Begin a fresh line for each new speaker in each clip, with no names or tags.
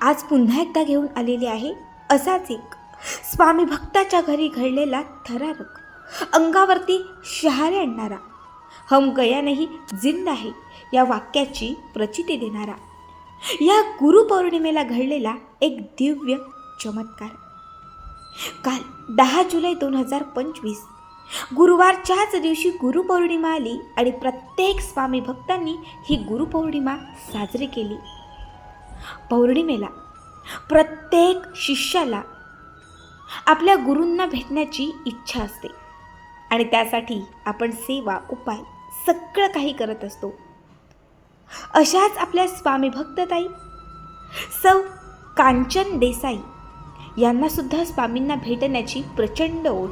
आज पुन्हा एकदा घेऊन आलेली आहे असाच एक. स्वामी भक्ताच्या घरी घडलेला थरारक. अंगावरती शहारे आणणारा. हम गया नाही जिंद आहे या वाक्याची प्रचिती देणारा. या गुरुपौर्णिमेला घडलेला एक दिव्य चमत्कार. काल दहा जुलै दोन हजार पंचवीस. गुरुवारच्याच दिवशी गुरुपौर्णिमा आली आणि प्रत्येक स्वामी भक्तांनी ही गुरुपौर्णिमा साजरी केली. पौर्णिमेला. प्रत्येक शिष्याला आपल्या गुरूंना भेटण्याची इच्छा असते. आणि त्यासाठी आपण सेवा उपाय सगळं काही करत असतो. अशाच आपल्या स्वामी भक्तताई सौ कांचन देसाई यांना सुद्धा स्वामींना भेटण्याची प्रचंड ओढ.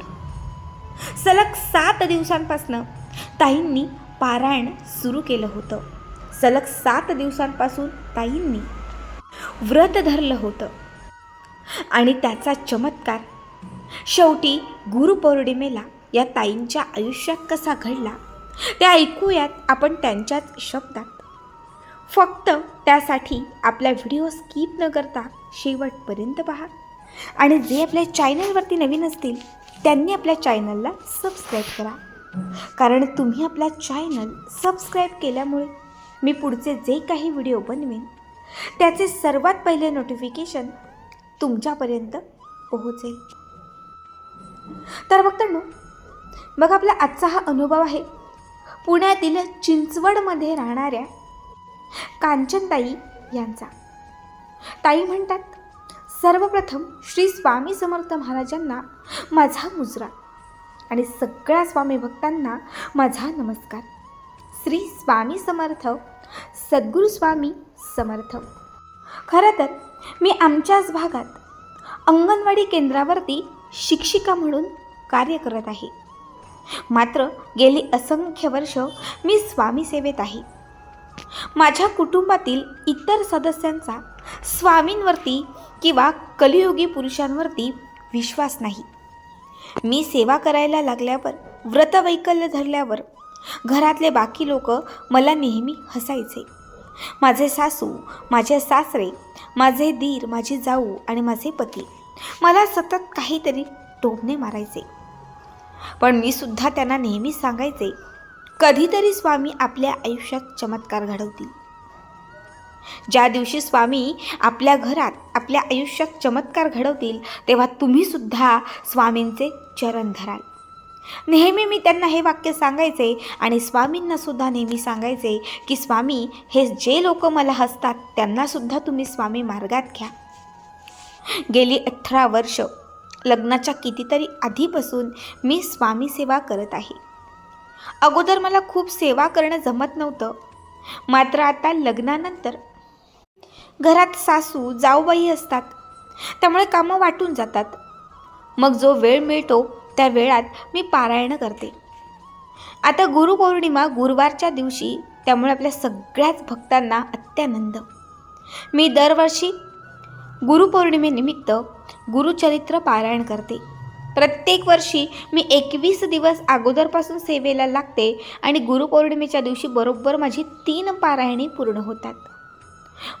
सलग सात दिवसांपासनं ताईंनी पारायण सुरू केलं होतं. सलग सात दिवसांपासून ताईंनी व्रत धरलं होतं. आणि त्याचा चमत्कार. शेवटी गुरुपौर्णिमेला या ताईंच्या आयुष्यात कसा घडला ते ऐकूयात आपण त्यांच्याच शब्दात. फक्त त्यासाठी आपला व्हिडिओ स्किप न करता शेवटपर्यंत पहा. आणि जे आपल्या चॅनलवरती नवीन असतील त्यांनी आपल्या चॅनलला सबस्क्राईब करा. कारण तुम्ही आपला चॅनल सबस्क्राईब केल्यामुळे मी पुढचे जे काही व्हिडिओ बनवेन त्याचे सर्वात पहिले नोटिफिकेशन तुमच्यापर्यंत पोहोचेल. तर बघतांनो मग आपला आजचा हा अनुभव आहे. पुण्यातील चिंचवडमध्ये राहणाऱ्या कांचनताई यांचा. ताई म्हणतात सर्वप्रथम श्री स्वामी समर्थ महाराजांना माझा मुजरा आणि सगळ्या स्वामी भक्तांना माझा नमस्कार. श्री स्वामी समर्थ सद्गुरू स्वामी समर्थ खरं तर मी आमच्याच भागात अंगणवाडी केंद्रावरती शिक्षिका म्हणून कार्य करत आहे. मात्र गेली असंख्य वर्ष मी स्वामी सेवेत आहे. माझ्या कुटुंबातील इतर सदस्यांचा स्वामींवरती किंवा कलियुगी पुरुषांवरती विश्वास नाही. मी सेवा करायला लागल्यावर व्रतवैकल्य धरल्यावर घरातले बाकी लोक मला नेहमी हसायचे. माझे सासू माझे सासरे माझे दीर माझी जाऊ आणि माझे पती. मला सतत काहीतरी टोमणे मारायचे. पण मी सुद्धा त्यांना नेहमी सांगायचे कधीतरी स्वामी आपल्या आयुष्यात चमत्कार घडवतील. ज्या दिवशी स्वामी आपल्या घरात आपल्या आयुष्यात चमत्कार घडवतील तेव्हा तुम्ही सुद्धा स्वामींचे चरण धराल. नेहमी मी त्यांना हे वाक्य सांगायचे आणि स्वामींना सुद्धा नेहमी सांगायचे की स्वामी हे जे लोक मला हसतात त्यांनासुद्धा तुम्ही स्वामी मार्गात घ्या. गेली अठरा वर्ष लग्नाच्या कितीतरी आधीपासून मी स्वामी सेवा करत आहे. अगोदर मला खूप सेवा करणं जमत नव्हतं. मात्र आता लग्नानंतर घरात सासू जाऊबाई असतात. त्यामुळे कामं वाटून जातात. मग जो वेळ मिळतो त्या वेळात मी पारायणं करते. आता गुरुपौर्णिमा गुरुवारच्या दिवशी त्यामुळे आपल्या सगळ्याच भक्तांना अत्यानंद. मी दरवर्षी गुरुपौर्णिमेनिमित्त गुरुचरित्र पारायण करते. प्रत्येक वर्षी मी एकवीस दिवस अगोदरपासून सेवेला लागते आणि गुरुपौर्णिमेच्या दिवशी बरोबर माझी तीन पारायणे पूर्ण होतात.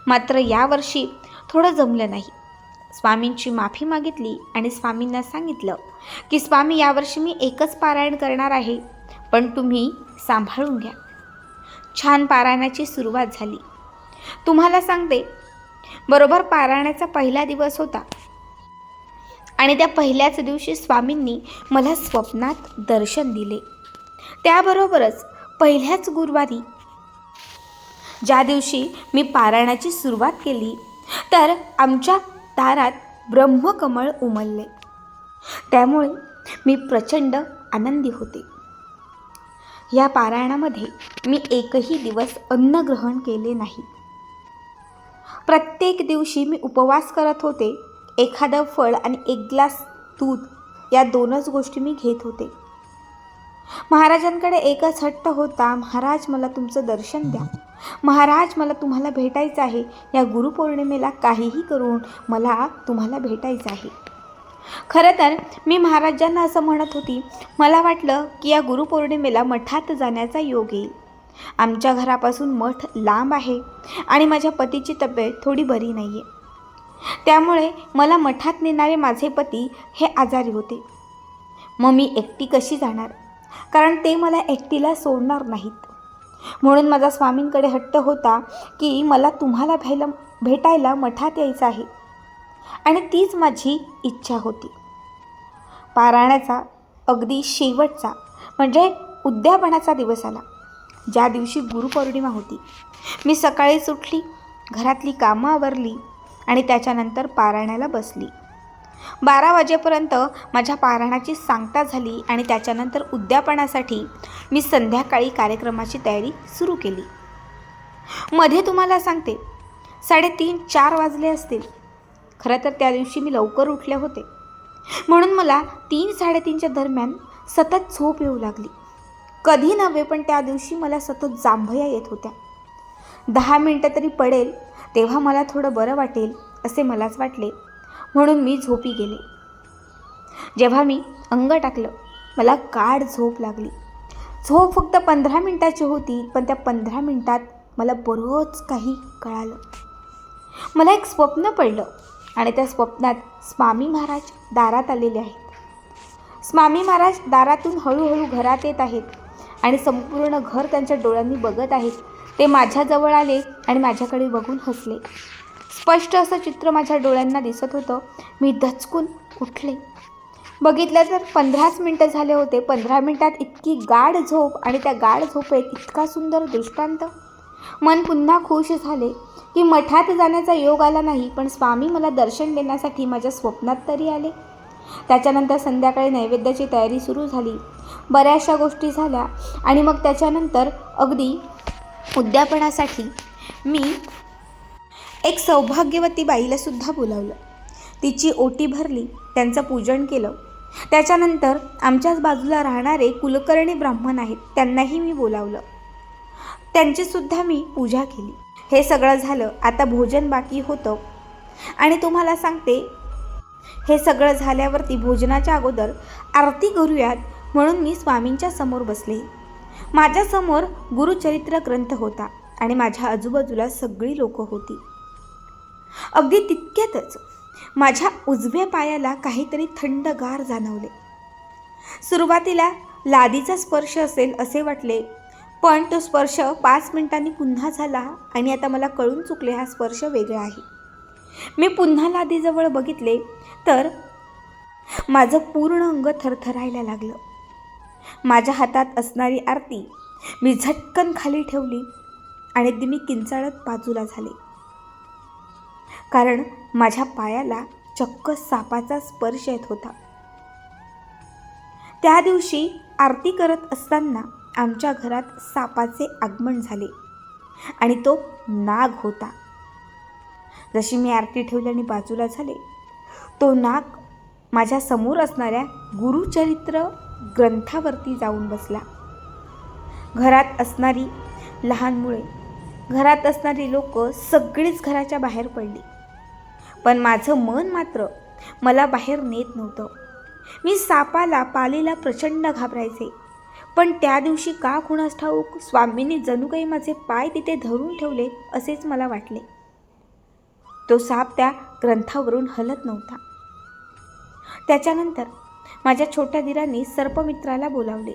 मात्र यावर्षी थोडं जमलं नाही. स्वामींची माफी मागितली आणि स्वामींना सांगितलं की स्वामी यावर्षी मी एकच पारायण करणार आहे पण तुम्ही सांभाळून घ्या. छान पारायणाची सुरुवात झाली. तुम्हाला सांगते बरोबर पारायणाचा पहिला दिवस होता. आणि त्या पहिल्याच दिवशी स्वामींनी मला स्वप्नात दर्शन दिले. त्याबरोबरच पहिल्याच गुरुवारी ज्या दिवशी मी पारायणाची सुरुवात केली तर आमच्या तारात ब्रह्मकमळ उमलले. त्यामुळे मी प्रचंड आनंदी होते. या पारायणामध्ये मी एकही दिवस अन्न ग्रहण केले नाही. प्रत्येक दिवशी मी उपवास करत होते. एखादं फळ आणि एक ग्लास दूध या दोनच गोष्टी मी घेत होते. महाराजांकडे एकच हट्ट होता महाराज मला तुमचं दर्शन द्या. महाराज मला तुम्हाला भेटायचं आहे. या गुरुपौर्णिमेला काहीही करून मला तुम्हाला भेटायचं आहे. खरं तर मी महाराजांना असं म्हणत होती. मला वाटलं की या गुरुपौर्णिमेला मठात जाण्याचा योग येईल. आमच्या घरापासून मठ लांब आहे आणि माझ्या पतीची तब्येत थोडी बरी नाही आहे त्यामुळे मला मठात नेणारे माझे पती हे आजारी होते. मग मी एकटी कशी जाणार? कारण ते मला एकटीला सोडणार नाहीत. म्हणून माझा स्वामींकडे हट्ट होता की मला तुम्हाला भेला भेटायला मठात यायचं आहे. आणि तीच माझी इच्छा होती. पारायणाचा अगदी शेवटचा म्हणजे उद्यापनाचा दिवस आला. ज्या दिवशी गुरुपौर्णिमा होती मी सकाळीच उठली घरातली कामं आवरली आणि त्याच्यानंतर पारायणाला बसली. बारा वाजेपर्यंत माझ्या पारायणाची सांगता झाली आणि त्याच्यानंतर उद्यापनासाठी मी संध्याकाळी कार्यक्रमाची तयारी सुरू केली. मध्ये तुम्हाला सांगते साडेतीन चार वाजले असतील. खरं तर त्या दिवशी मी लवकर उठले होते. म्हणून मला तीन साडेतीनच्या दरम्यान सतत झोप येऊ लागली. कधी नव्हे पण त्या दिवशी मला सतत जांभया येत होत्या. दहा मिनटं तरी पडेल तेव्हा मला थोडं बरं वाटेल असे मलाच वाटले. म्हणून मी झोपी गेले. जेव्हा मी अंग टाकलं मला गाढ झोप लागली. झोप फक्त पंधरा मिनटाची होती पण त्या पंधरा मिनटात मला बरंच काही कळालं. मला एक स्वप्न पडलं आणि त्या स्वप्नात स्वामी महाराज दारात आलेले आहेत. स्वामी महाराज दारातून हळूहळू घरात येत आहेत आणि संपूर्ण घर त्यांच्या डोळ्यांनी बघत आहेत. ते माझ्याजवळ आले आणि माझ्याकडे बघून हसले. स्पष्ट असं चित्र माझ्या डोळ्यांना दिसत होतं. मी दचकून उठले. बघितलं तर पंधराच मिनटं झाले होते. पंधरा मिनटात इतकी गाढ झोप आणि त्या गाढ झोपेत इतका सुंदर दृष्टांत. मन पुन्हा खुश झाले की मठात जाण्याचा योग आला नाही पण स्वामी मला दर्शन देण्यासाठी माझ्या स्वप्नात तरी आले. त्याच्यानंतर संध्याकाळी नैवेद्याची तयारी सुरू झाली. बऱ्याचशा गोष्टी झाल्या आणि मग त्याच्यानंतर अगदी उद्यापनासाठी मी एक सौभाग्यवती बाईलासुद्धा बोलावलं. तिची ओटी भरली त्यांचं पूजन केलं. त्याच्यानंतर आमच्याच बाजूला राहणारे कुलकर्णी ब्राह्मण आहेत त्यांनाही मी बोलावलं. त्यांचीसुद्धा मी पूजा केली. हे सगळं झालं आता भोजन बाकी होतं. आणि तुम्हाला सांगते हे सगळं झाल्यावरती भोजनाच्या अगोदर आरती करूयात म्हणून मी स्वामींच्या समोर बसले. माझ्यासमोर गुरुचरित्र ग्रंथ होता आणि माझ्या आजूबाजूला सगळी लोकं होती. अगदी तितक्यातच माझ्या उजव्या पायाला काहीतरी थंडगार जाणवले. सुरुवातीला लादीचा स्पर्श असेल असे वाटले पण तो स्पर्श पाच मिनिटांनी पुन्हा झाला आणि आता मला कळून चुकले हा स्पर्श वेगळा आहे. मी पुन्हा लादीजवळ बघितले तर माझं पूर्ण अंग थरथरायला लागलं. माझ्या हातात असणारी आरती मी झटकन खाली ठेवली आणि ती मी किंचाळत बाजूला झाले. कारण माझ्या पायाला चक्क सापाचा स्पर्श येत होता. त्या दिवशी आरती करत असताना आमच्या घरात सापाचे आगमन झाले आणि तो नाग होता. जशी मी आरती ठेवली आणि बाजूला झाले तो नाग माझ्यासमोर असणाऱ्या गुरुचरित्र ग्रंथावरती जाऊन बसला. घरात असणारी लहान मुळे घरात असणारी लोक सगळीच घराच्या बाहेर पडली. पण माझं मन मात्र मला बाहेर नेत नव्हतं. मी सापाला पालीला प्रचंड घाबरायचे. पण त्या दिवशी का कुणास ठाऊक स्वामींनी जणू काही माझे पाय तिथे धरून ठेवले असेच मला वाटले. तो साप त्या ग्रंथावरून हलत नव्हता. त्याच्यानंतर माझ्या छोट्या दिरांनी सर्पमित्राला बोलावले.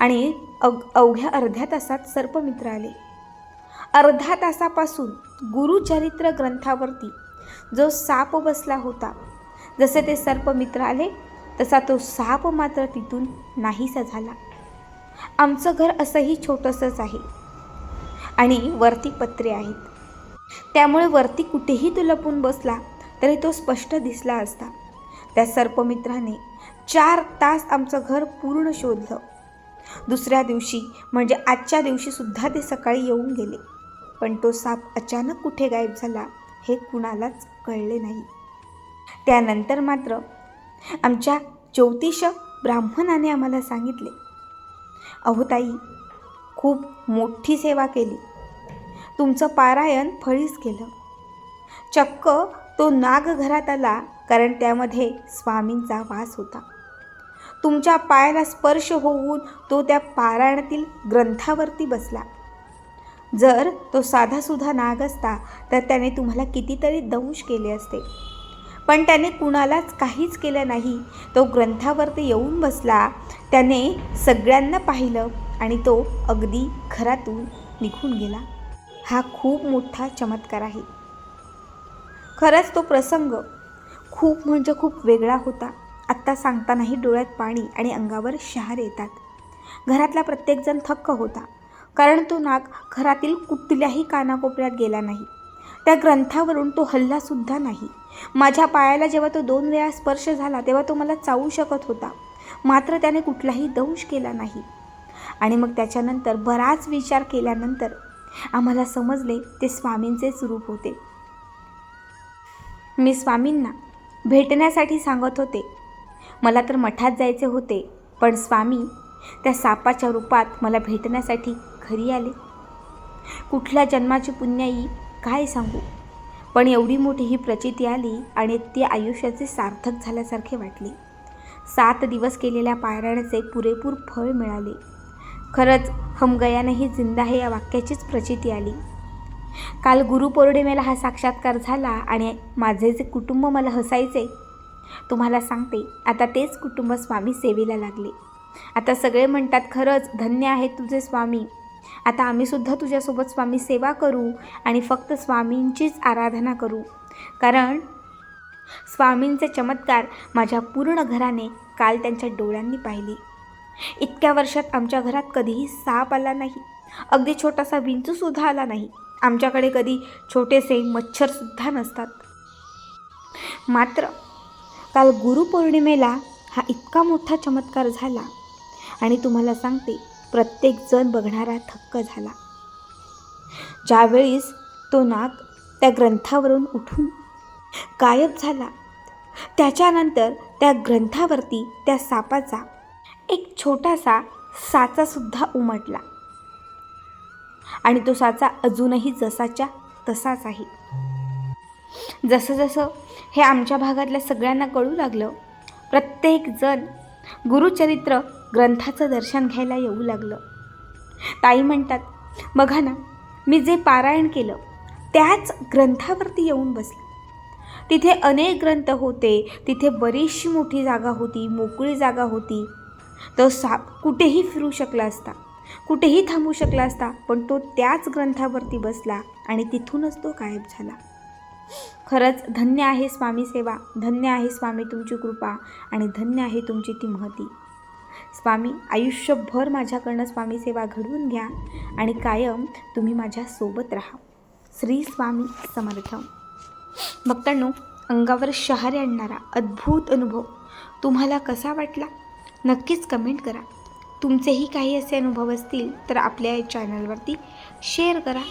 आणि अव अवघ्या अर्ध्या तासात सर्पमित्र आले. अर्धा तासापासून गुरुचरित्र ग्रंथावरती जो साप बसला होता. जसे ते सर्पमित्र आले तसा तो साप मात्र तिथून नाहीसा झाला. आमचं घर असंही छोटंसंच आहे. आणि वरती पत्रे आहेत. त्यामुळे वरती कुठेही तो लपून बसला तरी तो स्पष्ट दिसला असता. त्या सर्पमित्राने चार तास आमचं घर पूर्ण शोधलं. दुसऱ्या दिवशी म्हणजे आजच्या दिवशीसुद्धा ते सकाळी येऊन गेले. पण तो साप अचानक कुठे गायब झाला? हे कुणालाच कळले नाही. त्यानंतर मात्र आमच्या ज्योतिष ब्राह्मणाने आम्हाला सांगितले अहोताई खूप मोठी सेवा केली. तुमचं पारायण फळीस केलं. चक्क तो नाग घरात आला कारण त्यामध्ये स्वामींचा वास होता. तुमच्या पायाला स्पर्श होऊन तो त्या पारायणातील ग्रंथावरती बसला. जर तो साधासुद्धा नाग असता तर त्याने तुम्हाला कितीतरी दंश केले असते. पण त्याने कुणालाच काहीच केलं नाही. तो ग्रंथावरती येऊन बसला त्याने सगळ्यांना पाहिलं आणि तो अगदी घरातून निघून गेला. हा खूप मोठा चमत्कार आहे. खरंच तो प्रसंग खूप म्हणजे खूप वेगळा होता. आत्ता सांगतानाही डोळ्यात पाणी आणि अंगावर शहार येतात. घरातला प्रत्येकजण थक्क होता. कारण तो नाग घरातील कुठल्याही कानाकोपऱ्यात गेला नाही. त्या ग्रंथावरून तो हल्लासुद्धा नाही. माझ्या पायाला जेव्हा तो दोन वेळा स्पर्श झाला तेव्हा तो मला चावू शकत होता. मात्र त्याने कुठलाही दंश केला नाही. आणि मग त्याच्यानंतर बराच विचार केल्यानंतर आम्हाला समजले ते स्वामींचेच रूप होते. मी स्वामींना भेटण्यासाठी सांगत होते. मला तर मठात जायचे होते पण स्वामी त्या सापाच्या रूपात मला भेटण्यासाठी घरी आले. कुठल्या जन्माची पुण्याई काय सांगू? पण एवढी मोठी ही प्रचिती आली आणि ती आयुष्याचे सार्थक झाल्यासारखे वाटले. सात दिवस केलेल्या पारायणाचे पुरेपूर फळ मिळाले. खरंच हमगयानंही जिंदा हे या वाक्याचीच प्रचिती आली. काल गुरुपौर्णिमेला हा साक्षात्कार झाला आणि माझे जे कुटुंब मला हसायचे तुम्हाला सांगते आता तेच कुटुंब स्वामी सेवेला लागले. आता सगळे म्हणतात खरंच धन्य आहे तुझे स्वामी आता आम्हीसुद्धा तुझ्यासोबत स्वामी सेवा करू आणि फक्त स्वामींचीच आराधना करू. कारण स्वामींचे चमत्कार माझ्या पूर्ण घराने काल त्यांच्या डोळ्यांनी पाहिले. इतक्या वर्षात आमच्या घरात कधीही साप आला नाही. अगदी छोटासा विंचूसुद्धा आला नाही. आमच्याकडे कधी छोटेसे मच्छरसुद्धा नसतात. मात्र काल गुरुपौर्णिमेला हा इतका मोठा चमत्कार झाला आणि तुम्हाला सांगते प्रत्येकजण बघणारा थक्क झाला. ज्यावेळीस तो नाग त्या ग्रंथावरून उठून गायब झाला त्याच्यानंतर त्या ग्रंथावरती त्या सापाचा एक छोटासा साचासुद्धा उमटला. आणि तो साचा अजूनही जसाच्या तसाच आहे. जसं जसं हे आमच्या भागातल्या सगळ्यांना कळू लागलं प्रत्येकजण गुरुचरित्र ग्रंथाचं दर्शन घ्यायला येऊ लागलं. ताई म्हणतात बघा ना मी जे पारायण केलं त्याच ग्रंथावरती येऊन बसलं. तिथे अनेक ग्रंथ होते तिथे बरीचशी मोठी जागा होती मोकळी जागा होती. तो साप कुठेही फिरू शकला असता कुठेही थांबू शकला असता पण तो त्याच ग्रंथावरती बसला आणि तिथूनच तो गायब झाला. खरंच धन्य आहे स्वामी सेवा धन्य आहे स्वामी तुमची कृपा आणि धन्य आहे तुमची ती महती. स्वामी आयुष्यभर माझ्याकडनं स्वामी सेवा घडवून घ्या आणि कायम तुम्ही माझ्यासोबत राहा. श्री स्वामी समर्थ. भक्तांनो अंगावर शहारे आणणारा अद्भुत अनुभव तुम्हाला कसा वाटला? नक्कीच कमेंट करा. तुमचेही काही असे अनुभव असतील तर आपल्या या चॅनलवरती शेअर करा.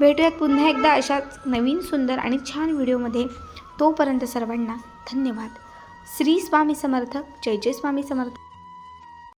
भेटूयात पुन्हा एकदा अशाच नवीन सुंदर आणि छान व्हिडिओमध्ये. तोपर्यंत सर्वांना धन्यवाद. श्री स्वामी समर्थ. जय जय स्वामी समर्थ.